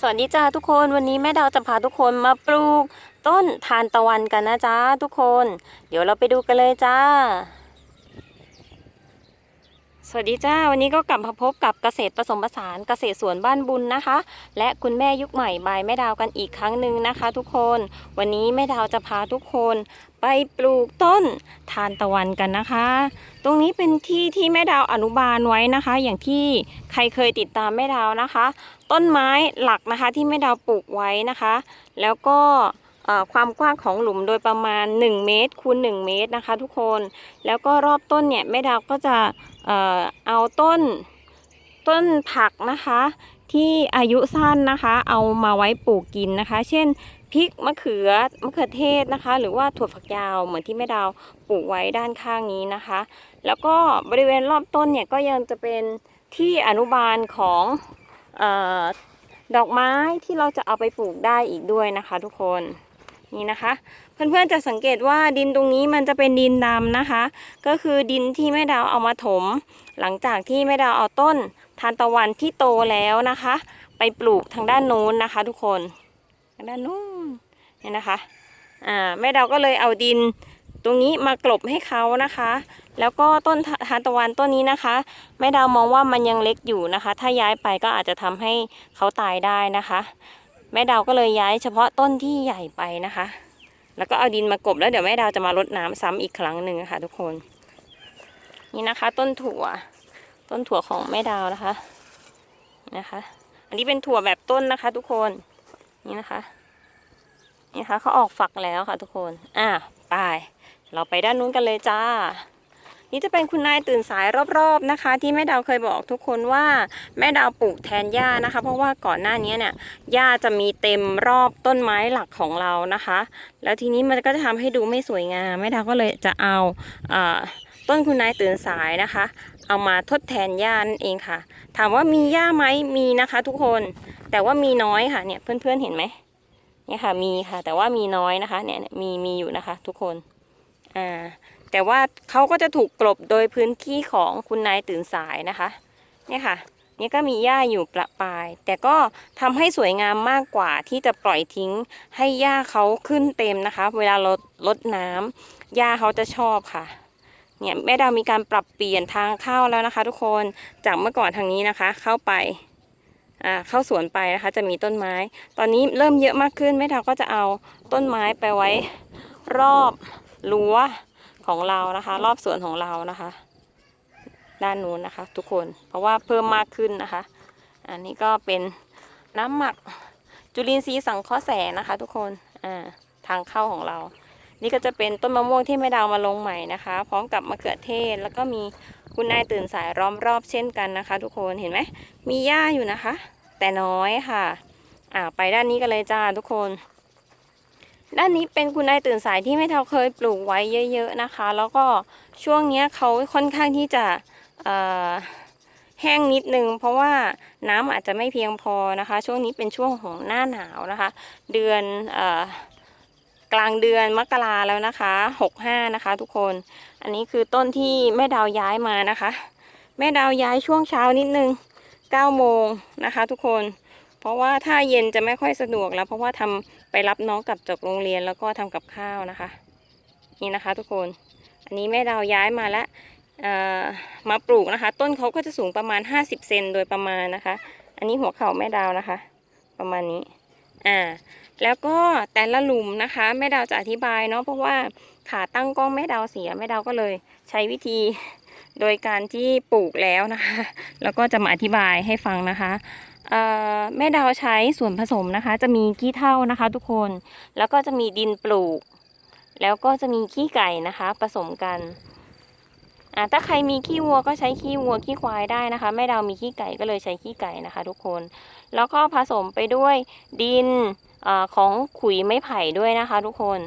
สวัสดีจ้าทุกคนวันนี้แม่ดาวจะพาทุกคนมาปลูกต้นทานตะวันกันนะจ้าทุกคน เดี๋ยวเราไปดูกันเลยจ้า สวัสดีจ้าวันนี้ก็กลับมาพบกับเกษตรผสมผสานเกษตรสวนบ้านบุญนะคะ และคุณแม่ยุคใหม่บายแม่ดาวกันอีกครั้งหนึ่งนะคะ ทุกคน วันนี้แม่ดาวจะพาทุกคนไปปลูกต้นทานตะวันกันนะคะ ตรงนี้เป็นที่ที่แม่ดาวอนุบาลไว้นะคะ อย่างที่ใครเคยติดตามแม่ดาวนะคะ ต้นไม้หลักนะคะที่แม่ดาวปลูกไว้นะคะ แล้วก็ ความกว้างของหลุมโดยประมาณ 1 เมตรคูณ1เมตรนะคะ ทุกคนแล้วก็รอบต้นเนี่ยแม่ดาวก็จะเอ่อเอาต้นต้นผักนะคะที่อายุสั้นนะคะ เอามาไว้ปลูกกินนะคะ เช่นพริกมะเขือมะเขือเทศนะคะ หรือว่าถั่วฝักยาวเหมือนที่แม่ดาวปลูกไว้ด้านข้างนี้นะคะ แล้วก็บริเวณรอบต้นเนี่ยก็ยังจะเป็นที่อนุบาลของอดอกไม้ที่เราจะเอาไปปลูกได้อีกด้วยนะคะ ทุกคน นี่นะคะ เพื่อนๆจะสังเกตว่าดินตรงนี้มันจะเป็นดินดำนะคะ ก็คือดินที่แม่ดาวเอามาถม หลังจากที่แม่ดาวเอาต้นทานตะวันที่โตแล้วนะคะ ไปปลูกทางด้านโน้นนะคะ ทุกคนทางด้านนู้นเนี่ยนะคะอ่าแม่ดาวก็เลยเอาดินตรงนี้มากลบให้เขานะคะ แล้วก็ต้นทานตะวันต้นนี้นะคะ แม่ดาวมองว่ามันยังเล็กอยู่นะคะ ถ้าย้ายไปก็อาจจะทำให้เขาตายได้นะคะ แม่ดาวก็เลยย้ายเฉพาะต้นที่ใหญ่ไปนะคะ แล้วก็เอาดินมากบแล้วเดี๋ยวแม่ดาวจะมารดน้ำซ้ำอีกครั้งหนึ่งนะคะทุกคน นี่นะคะ ต้นถั่ว ต้นถั่วของแม่ดาวนะคะ นะคะ อันนี้เป็นถั่วแบบต้นนะคะ ทุกคน นี่นะคะ นี่นะคะเขาออกฝักแล้วค่ะ ทุกคน อะไป เราไปด้านนู้นกันเลยจ้า นี่จะเป็นคุณนายตื่นสายรอบๆนะคะ ที่แม่ดาวเคยบอกทุกคนว่าแม่ดาวปลูกแทนหญ้านะคะ เพราะว่าก่อนหน้านี้เนี่ยหญ้าจะมีเต็มรอบต้นไม้หลักของเรานะคะ แล้วทีนี้มันก็จะทำให้ดูไม่สวยงามแม่ดาวก็เลยจะเอาเออต้นคุณนายตื่นสายนะคะ เอามาทดแทนหญ้านั่นเองค่ะ ถามว่ามีหญ้าไหมมีนะคะ ทุกคนแต่ว่ามีน้อยค่ะเนี่ยเพื่อนๆเห็นไหมเนี่ยค่ะมีค่ะ แต่ว่ามีน้อยนะคะเนี่ยมีมีอยู่นะคะ ทุกคน อ่าแต่ว่าเขาก็จะถูกกลบโดยพื้นที่ของคุณนายตื่นสายนะคะ เนี่ยค่ะ นี่ก็มีหญ้าอยู่ประปราย แต่ก็ทำให้สวยงามมากกว่าที่จะปล่อยทิ้ง ให้หญ้าเขาขึ้นเต็มนะคะ เวลาเราลดน้ำหญ้าเขาจะชอบค่ะ เนี่ยแม่ดาวมีการปรับเปลี่ยนทางเข้าแล้วนะคะ ทุกคนจากเมื่อก่อนทางนี้นะคะ เข้าไปอ่าเข้าสวนไปนะคะ จะมีต้นไม้ ตอนนี้เริ่มเยอะมากขึ้นแม่ดาวก็จะเอาต้นไม้ไปไว้รอบ รั้วของเรานะคะ รอบสวนของเรานะคะ ด้านนู้นนะคะ ทุกคนเพราะว่าเพิ่มมากขึ้นนะคะ อันนี้ก็เป็นน้ำหมักจุลินทรีย์สังเคราะห์แสงนะคะ ทุกคนอ่าทางเข้าของเรา นี่ก็จะเป็นต้นมะม่วงที่แม่ดาวมาลงใหม่นะคะ พร้อมกับมะเขือเทศ แล้วก็มีคุณนายตื่นสายล้อมรอบเช่นกันนะคะ ทุกคนเห็นไหมมีหญ้าอยู่นะคะ แต่น้อยค่ะอ่าไปด้านนี้กันเลยจ้าทุกคน ด้านนี้เป็นคุณนายตื่นสายที่แม่เทาเคยปลูกไว้เยอะ ๆนะคะ แล้วก็ช่วงนี้เขาค่อนข้างที่จะแห้งนิดนึง เพราะว่าน้ำอาจจะไม่เพียงพอนะคะ ช่วงนี้เป็นช่วงของหน้าหนาวนะคะ เดือนอกลางเดือนมกราแล้วนะคะหกห้านะคะ ทุกคน อันนี้คือต้นที่แม่ดาวย้ายมานะคะ แม่ดาวย้ายช่วงเช้านิดนึงเก้าโมงนะคะ ทุกคน เพราะว่าถ้าเย็นจะไม่ค่อยสะดวกแล้ว เพราะว่าทำ ไปรับน้องกลับจากโรงเรียนแล้วก็ทำกับข้าวนะคะ นี่นะคะทุกคน อันนี้แม่ดาวย้ายมาแล้วมาปลูกนะคะ ต้นเขาก็จะสูงประมาณ 50 เซนโดยประมาณนะคะ อันนี้หัวเข่าแม่ดาวนะคะ ประมาณนี้อ่าแล้วก็แต่ละหลุมนะคะ แม่ดาวจะอธิบายเนาะเพราะว่าขาตั้งกล้องแม่ดาวเสียแม่ดาวก็เลยใช้วิธีโดยการที่ปลูกแล้วนะคะ แล้วก็จะมาอธิบายให้ฟังนะคะ แม่ดาวใช้ส่วนผสมนะคะ จะมีขี้เถ้านะคะ ทุกคนแล้วก็จะมีดินปลูก แล้วก็จะมีขี้ไก่นะคะ ผสมกันถ้าใครมีขี้วัวก็ใช้ขี้วัวขี้ควายได้นะคะแม่ดาวมีขี้ไก่ก็เลยใช้ขี้ไก่นะคะ ทุกคน แล้วก็ผสมไปด้วยดินอของขุยไม้ไผ่ด้วยนะคะ ทุกคน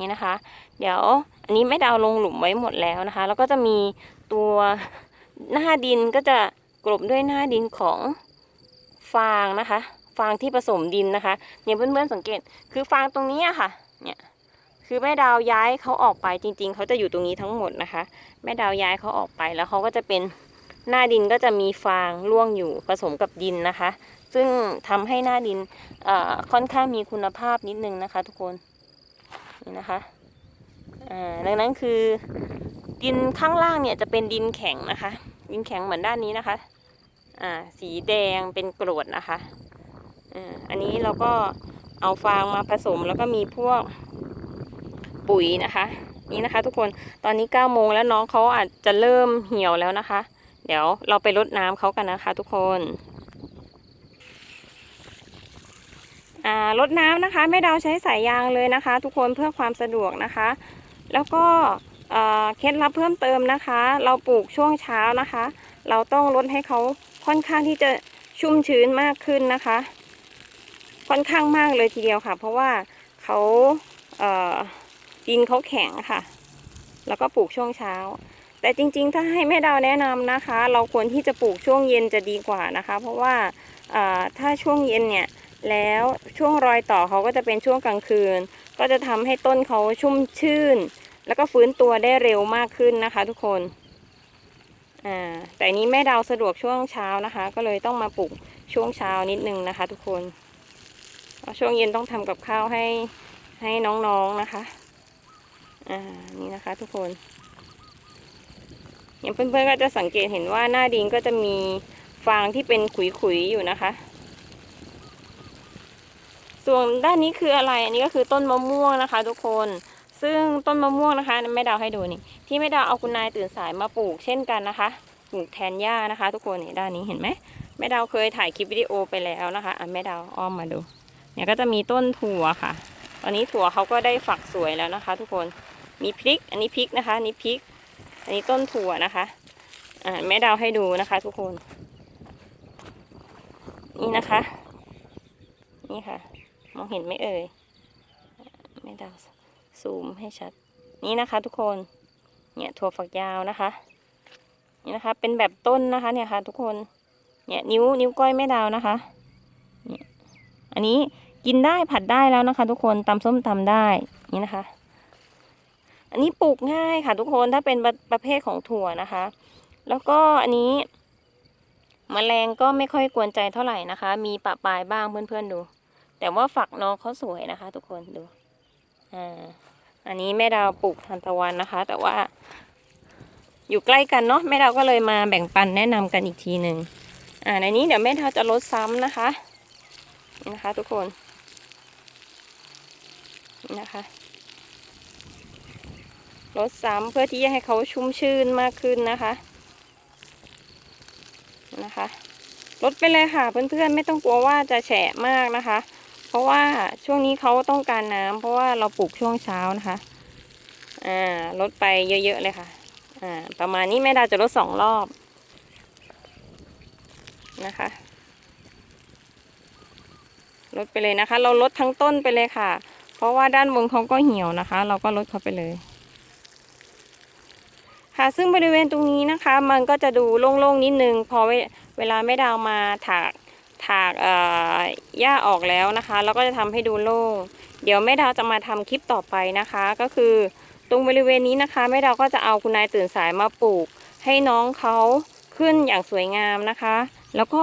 นี่นะคะ เดี๋ยวอันนี้แม่ดาวลงหลุมไว้หมดแล้วนะคะ แล้วก็จะมีตัวหน้าดินก็จะกลบด้วยหน้าดินของ ฟางนะคะ ฟางที่ผสมดินนะคะเนี่ยเพื่อนๆสังเกต คือฟางตรงนี้อะค่ะ เนี่ยคือแม่ดาวย้ายเขาออกไปจริง ๆเขาจะอยู่ตรงนี้ทั้งหมดนะคะ แม่ดาวย้ายเขาออกไปแล้วเขาก็จะเป็นหน้าดินก็จะมีฟางร่วงอยู่ผสมกับดินนะคะ ซึ่งทำให้หน้าดินอ่อค่อนข้างมีคุณภาพนิดนึงนะคะ ทุกคนนี่นะคะอ่าดังนั้นคือดินข้างล่างเนี่ยจะเป็นดินแข็งนะคะ ดินแข็งเหมือนด้านนี้นะคะ อ่าสีแดงเป็นกรวดนะคะอ่าอันนี้เราก็เอาฟางมาผสมแล้วก็มีพวกปุ๋ยนะคะ นี่นะคะ ทุกคนตอนนี้9ก้าโมงแล้วน้องเขาอาจจะเริ่มเหี่ยวแล้วนะคะ เดี๋ยวเราไปรดน้ำเขากันนะคะ ทุกคนอ่ารดน้ำนะคะแม่ดาวใช้สายยางเลยนะคะ ทุกคนเพื่อความสะดวกนะคะ แล้วก็ เคล็ดลับเพิ่มเติมนะคะ เราปลูกช่วงเช้านะคะ เราต้องลดให้เขาค่อนข้างที่จะชุ่มชื้นมากขึ้นนะคะ ค่อนข้างมากเลยทีเดียวค่ะ เพราะว่าเขาเดินเขาแข็งค่ะ แล้วก็ปลูกช่วงเช้า แต่จริงๆ ถ้าให้แม่ดาวแนะนำนะคะ เราควรที่จะปลูกช่วงเย็นจะดีกว่านะคะ เพราะว่าถ้าช่วงเย็นเนี่ยแล้วช่วงรอยต่อเขาก็จะเป็นช่วงกลางคืน ก็จะทำให้ต้นเขาชุ่มชื่น แล้วก็ฟื้นตัวได้เร็วมากขึ้นนะคะทุกคนอ่าแต่นี้แม่ดาวสะดวกช่วงเช้านะคะ ก็เลยต้องมาปลูกช่วงเช้านิดนึงนะคะ ทุกคนเพราะช่วงเย็นต้องทำกับข้าวให้ให้น้องๆนะคะอ่านี่นะคะ ทุกคน อย่างเพื่อนๆก็จะสังเกตเห็นว่าหน้าดินก็จะมีฟางที่เป็นขุยๆอยู่นะคะ ส่วนด้านนี้คืออะไรอันนี้ก็คือต้นมะม่วงนะคะ ทุกคน ซึ่งต้นมะม่วงนะคะแม่ดาวให้ดูนี่ ที่แม่ดาวเอาคุณนายตื่นสายมาปลูกเช่นกันนะคะปลูกแทนหญ้านะคะ ทุกคนนี่ด้านนี้เห็นไหมแม่ดาวเคยถ่ายคลิปวิดีโอไปแล้วนะคะอะแม่ดาวอ้อมมาดู เนี่ยก็จะมีต้นถั่วค่ะ ตอนนี้ถั่วเขาก็ได้ฝักสวยแล้วนะคะ ทุกคนมีพริก อันนี้พริกนะคะอันนี้พริก อันนี้ต้นถั่วนะคะอ่าแม่ดาวให้ดูนะคะ ทุกคน นี่นะคะ นี่ค่ะ มองเห็นไหมเอ่ยแม่ดาว ซูมให้ชัด นี่นะคะ ทุกคน เนี่ยถั่วฝักยาวนะคะ นี่นะคะ เป็นแบบต้นนะคะ เนี่ยค่ะ ทุกคน เนี่ยนิ้วนิ้วก้อยแม่ดาวนะคะเนี่ยอันนี้กินได้ผัดได้แล้วนะคะ ทุกคนตำส้มตำได้ นี่นะคะ อันนี้ปลูกง่ายค่ะ ทุกคนถ้าเป็นประประเภทของถั่วนะคะ แล้วก็อันนี้มแมลงก็ไม่ค่อยกวนใจเท่าไหร่นะคะ มีปะปลายบ้างเพื่อนๆดู แต่ว่าฝักน้องเขาสวยนะคะ ทุกคนดู อ่า อันนี้แม่ดาวปลูกทานตะวันนะคะ แต่ว่า อยู่ใกล้กันเนาะแม่ดาวก็เลยมาแบ่งปันแนะนำกันอีกทีหนึ่งอ่าในนี้เดี๋ยวแม่ดาวจะลดซ้ำนะคะนี่นะคะ ทุกคนนี่นะคะลดซ้ำเพื่อที่จะให้เขาชุ่มชื่นมากขึ้นนะคะนะคะลดไปเลยค่ะเพื่อนๆไม่ต้องกลัวว่าจะแฉะมากนะคะ เพราะว่าช่วงนี้เขาต้องการน้ำเพราะว่าเราปลูกช่วงเช้านะคะ อ่าลดไปเยอะๆเลยค่ะ อ่า ประมาณนี้แม่ดาจะลดสองรอบนะคะลดไปเลยนะคะ เราลดทั้งต้นไปเลยค่ะ เพราะว่าด้านบนเขาก็เหี่ยวนะคะ เราก็ลดเขาไปเลย ค่ะซึ่งบริเวณตรงนี้นะคะ มันก็จะดูโล่งๆนิดนึงพอเวเวลาไม่ดาวมาถาก ถากเอ่อหญ้าออกแล้วนะคะ แล้วก็จะทำให้ดูโล่ง เดี๋ยวแม่ดาวจะมาทำคลิปต่อไปนะคะ ก็คือตรงบริเวณนี้นะคะแม่ดาวก็จะเอาคุณนายตื่นสายมาปลูก ให้น้องเขาขึ้นอย่างสวยงามนะคะ แล้วก็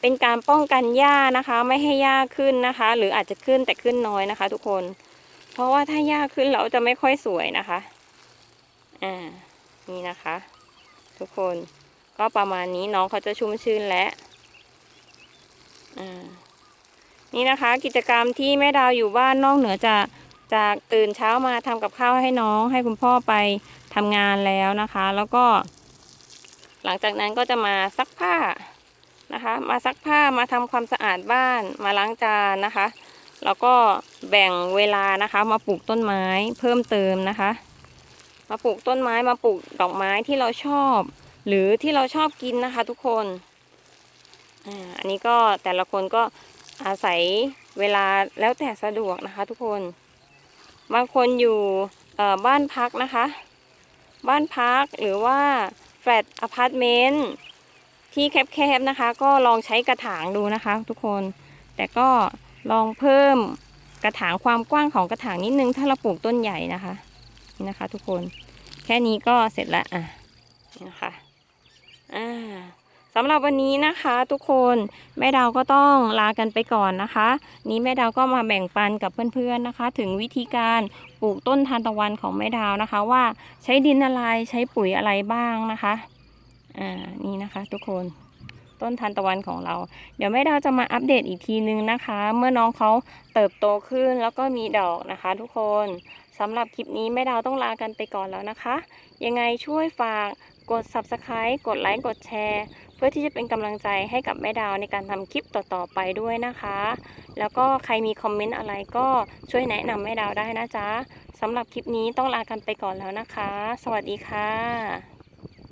เป็นการป้องกันหญ้านะคะ ไม่ให้หญ้าขึ้นนะคะ หรืออาจจะขึ้นแต่ขึ้นน้อยนะคะ ทุกคน เพราะว่าถ้าหญ้าขึ้นเราจะไม่ค่อยสวยนะคะอ่านี่นะคะ ทุกคนก็ประมาณนี้น้องเขาจะชุ่มชื่นและ นี่นะคะกิจกรรมที่แม่ดาวอยู่บ้านนอกเหนือจากจากตื่นเช้ามาทำกับข้าวให้น้อง ให้คุณพ่อไปทำงานแล้วนะคะ แล้วก็ หลังจากนั้นก็จะมาซักผ้านะคะ มาซักผ้ามาทำความสะอาดบ้านมาล้างจานนะคะ แล้วก็แบ่งเวลานะคะมาปลูกต้นไม้เพิ่มเติมนะคะ มาปลูกต้นไม้มาปลูกดอกไม้ที่เราชอบ หรือที่เราชอบกินนะคะ ทุกคน อันนี้ก็แต่ละคนก็อาศัยเวลาแล้วแต่สะดวกนะคะทุกคน บางคนอยู่บ้านพักนะคะ บ้านพักหรือว่าแฟลตอพาร์ตเมนต์ที่แคบๆนะคะ ก็ลองใช้กระถางดูนะคะ ทุกคน แต่ก็ลองเพิ่มกระถางความกว้างของกระถางนิดนึงถ้าเราปลูกต้นใหญ่นะคะนี่นะคะ ทุกคน แค่นี้ก็เสร็จล้วอะนี่นะคะอ่า สำหรับวันนี้นะคะทุกคนแม่ดาวก็ต้องลากันไปก่อนนะคะ นี้แม่ดาวก็มาแบ่งปันกับเพื่อนๆนะคะ ถึงวิธีการปลูกต้นทานตะวันของแม่ดาวนะคะ ว่าใช้ดินอะไรใช้ปุ๋ยอะไรบ้างนะคะอ่านี่นะคะทุกคนต้นทานตะวันของเรา เดี๋ยวแม่ดาวจะมาอัปเดตอีกทีนึงนะคะ เมื่อน้องเขาเติบโตขึ้นแล้วก็มีดอกนะคะ ทุกคนสำหรับคลิปนี้แม่ดาวต้องลากันไปก่อนแล้วนะคะ ยังไงช่วยฝาก กด subscribe กดไลค์กดแชร์ เพื่อที่จะเป็นกำลังใจให้กับแม่ดาวในการทำคลิปต่อๆไปด้วยนะคะ แล้วก็ใครมีคอมเมนต์อะไรก็ช่วยแนะนำแม่ดาวได้นะจ๊ะสำหรับคลิปนี้ต้องลากันไปก่อนแล้วนะคะ สวัสดีค่ะ